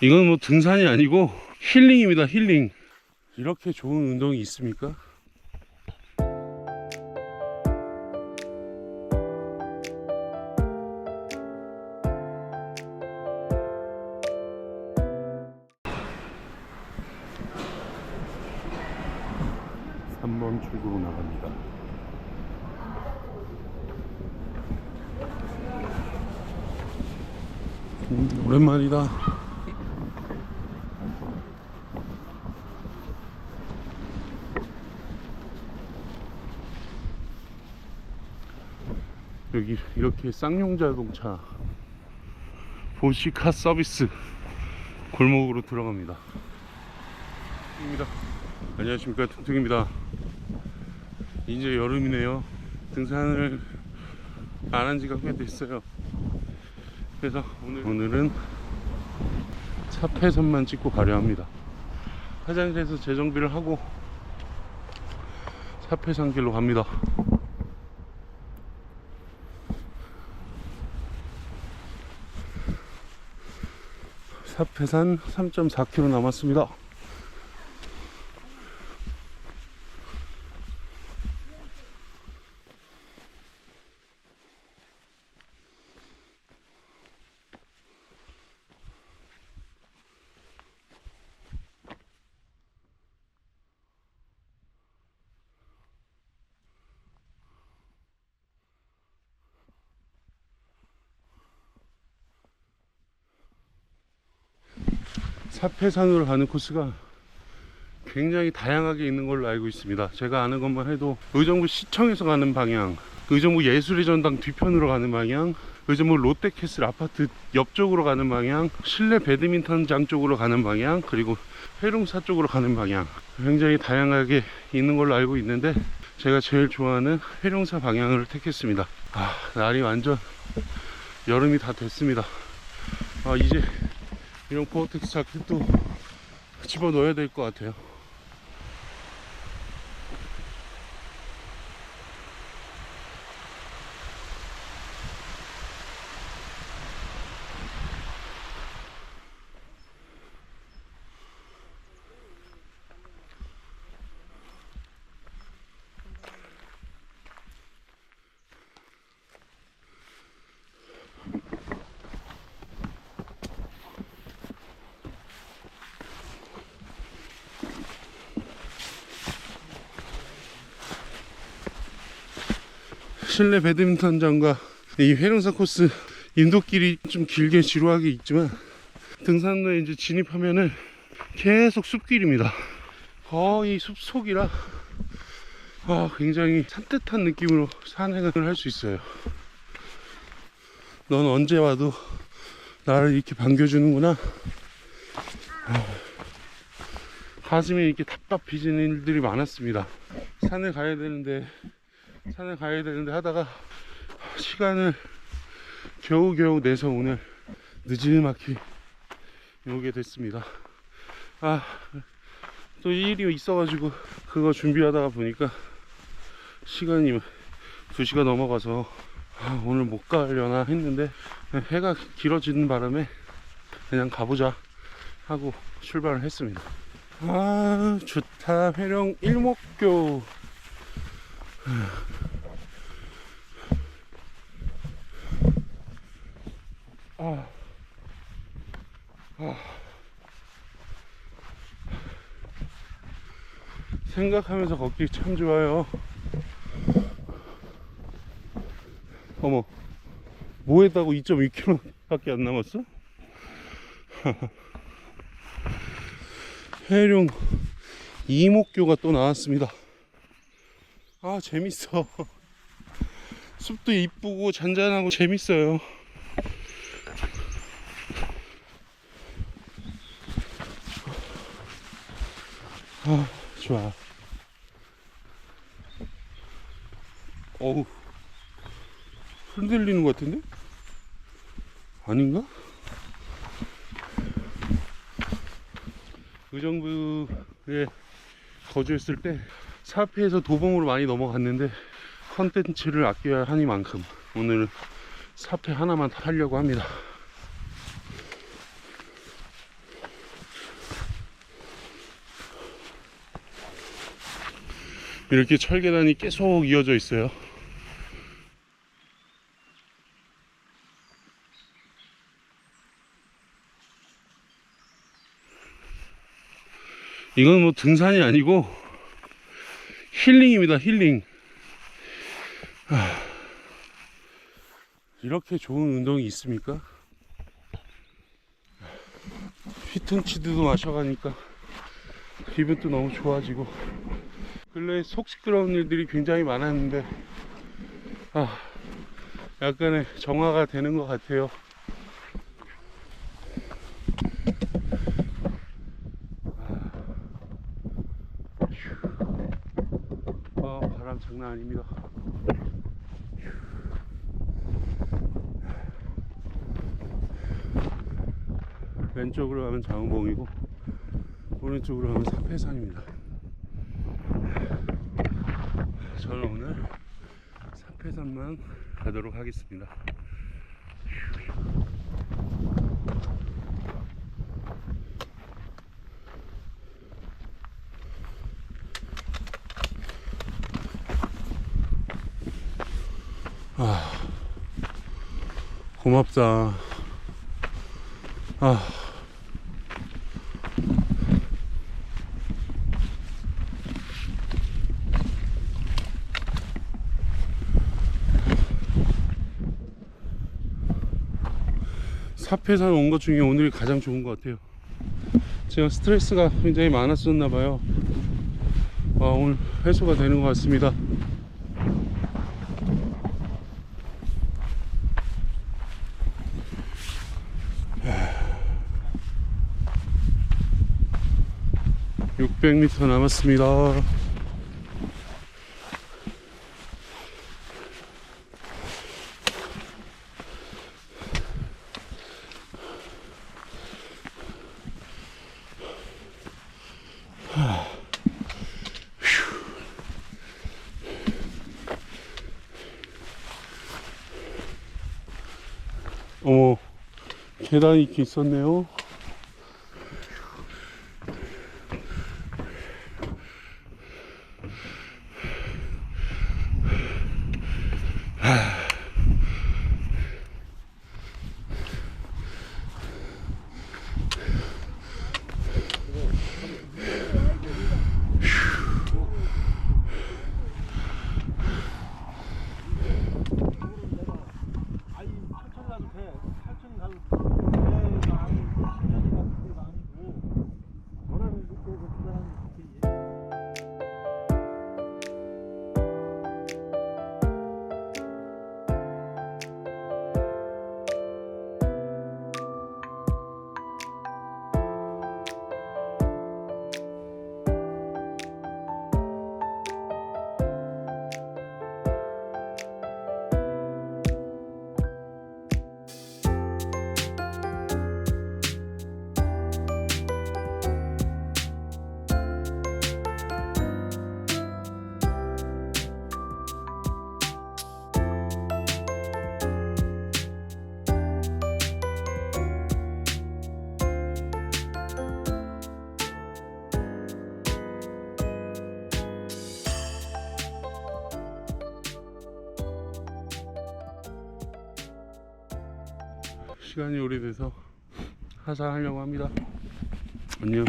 이건 뭐 등산이 아니고 힐링입니다, 힐링. 이렇게 좋은 운동이 있습니까? 삼번 출구로 나갑니다. 음, 오랜만이다. 여기 이렇게 쌍용 자동차 보시카 서비스 골목으로 들어갑니다. 입니다. 안녕하십니까 퉁퉁입니다. 이제 여름이네요. 등산을 안 한 지가 꽤 됐어요. 그래서 오늘, 오늘은 차폐선만 찍고 가려 합니다. 화장실에서 재정비를 하고 차폐산길로 갑니다. 사패산 3.4km 남았습니다. 사패산으로 가는 코스가 굉장히 다양하게 있는 걸로 알고 있습니다. 제가 아는 것만 해도 의정부 시청에서 가는 방향, 의정부 예술의 전당 뒤편으로 가는 방향, 의정부 롯데캐슬 아파트 옆쪽으로 가는 방향, 실내 배드민턴장 쪽으로 가는 방향, 그리고 회룡사 쪽으로 가는 방향 굉장히 다양하게 있는 걸로 알고 있는데 제가 제일 좋아하는 회룡사 방향을 택했습니다. 아, 날이 완전 여름이 다 됐습니다. 아, 이제 이런 포어텍스 자켓도 집어 넣어야 될 것 같아요. 실내 배드민턴장과 이 회룡사 코스 인도길이 좀 길게 지루하게 있지만 등산로에 이제 진입하면은 계속 숲길입니다. 거의 숲속이라 아, 굉장히 산뜻한 느낌으로 산행을 할 수 있어요. 넌 언제 와도 나를 이렇게 반겨주는구나. 아, 가슴이 이렇게 답답해지는 일들이 많았습니다. 산에 가야 되는데 산에 가야 되는데 하다가 시간을 겨우겨우 내서 오늘 늦지막히 오게 됐습니다. 아, 또 일이 있어가지고 그거 준비하다가 보니까 시간이 2시가 넘어가서 아, 오늘 못 가려나 했는데 해가 길어지는 바람에 그냥 가보자 하고 출발을 했습니다. 아, 좋다. 회령 일목교. 아, 아. 생각하면서 걷기 참 좋아요. 어머, 뭐 했다고 2.2km 밖에 안 남았어? 해룡 이목교가 또 나왔습니다. 아, 재밌어. 숲도 이쁘고 잔잔하고 재밌어요. 아, 좋아. 어우, 흔들리는 것 같은데? 아닌가? 의정부에 거주했을 때 사패에서 도봉으로 많이 넘어갔는데 컨텐츠를 아껴야 하니만큼 오늘 사패 하나만 타려고 합니다. 이렇게 철계단이 계속 이어져 있어요. 이건 뭐 등산이 아니고 힐링입니다, 힐링. 하, 이렇게 좋은 운동이 있습니까? 휘퉁치드도 마셔가니까 기분도 너무 좋아지고 근래에 속 시끄러운 일들이 굉장히 많았는데 아 약간의 정화가 되는 것 같아요 아 바람 장난 아닙니다 왼쪽으로 가면 장흥봉이고 오른쪽으로 가면 사패산입니다. 저는 오늘 사패산만 가도록 하겠습니다. 고맙다. 아. 사패산 온 것 중에 오늘이 가장 좋은 것 같아요. 제가 스트레스가 굉장히 많았었나 봐요. 아, 오늘 해소가 되는 것 같습니다. (600m) 남았습니다. 계단이 이렇게 있었네요. 시간이 오래돼서 하산하려고 합니다. 안녕.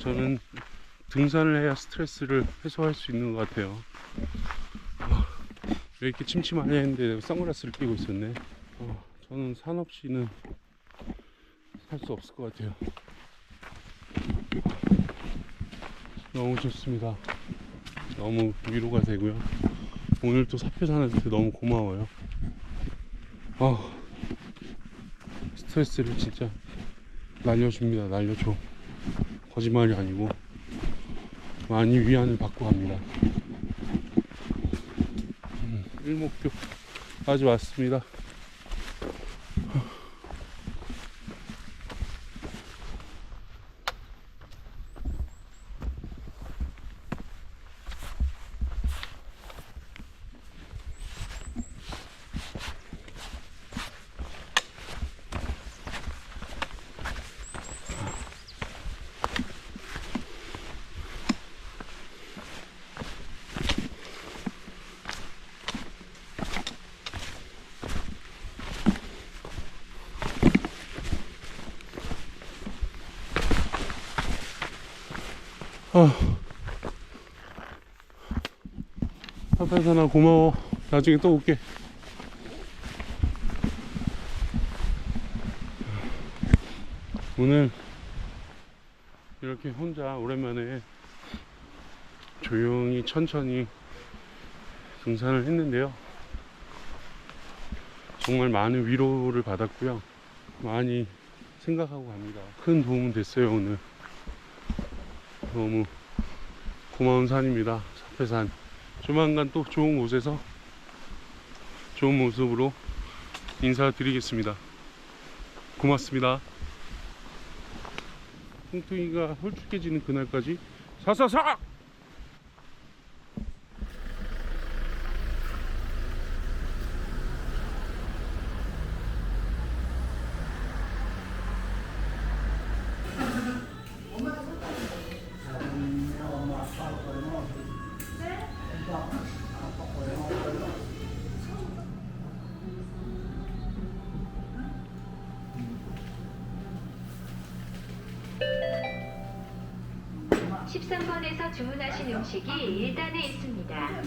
저는 등산을 해야 스트레스를 해소할 수 있는 것 같아요. 아, 왜 이렇게 침침하냐 했는데 선글라스를 끼고 있었네. 어, 저는 산 없이는 살 수 없을 것 같아요. 너무 좋습니다. 너무 위로가 되고요. 오늘 또 사표산한테 너무 고마워요. 아, 스트레스를 진짜 날려줍니다. 날려줘. 거짓말이 아니고 많이 위안을 받고 갑니다. 음, 일목표까지 왔습니다. 아. 파파산아 고마워. 나중에 또 올게. 오늘 이렇게 혼자 오랜만에 조용히 천천히 등산을 했는데요. 정말 많은 위로를 받았고요. 많이 생각하고 갑니다. 큰 도움은 됐어요, 오늘. 너무 고마운 산입니다. 사패산. 조만간 또 좋은 곳에서 좋은 모습으로 인사드리겠습니다. 고맙습니다. 뚱뚱이가 홀쭉해지는 그날까지 사사사! (13번에서) 주문하신 음식이 1단에 있습니다.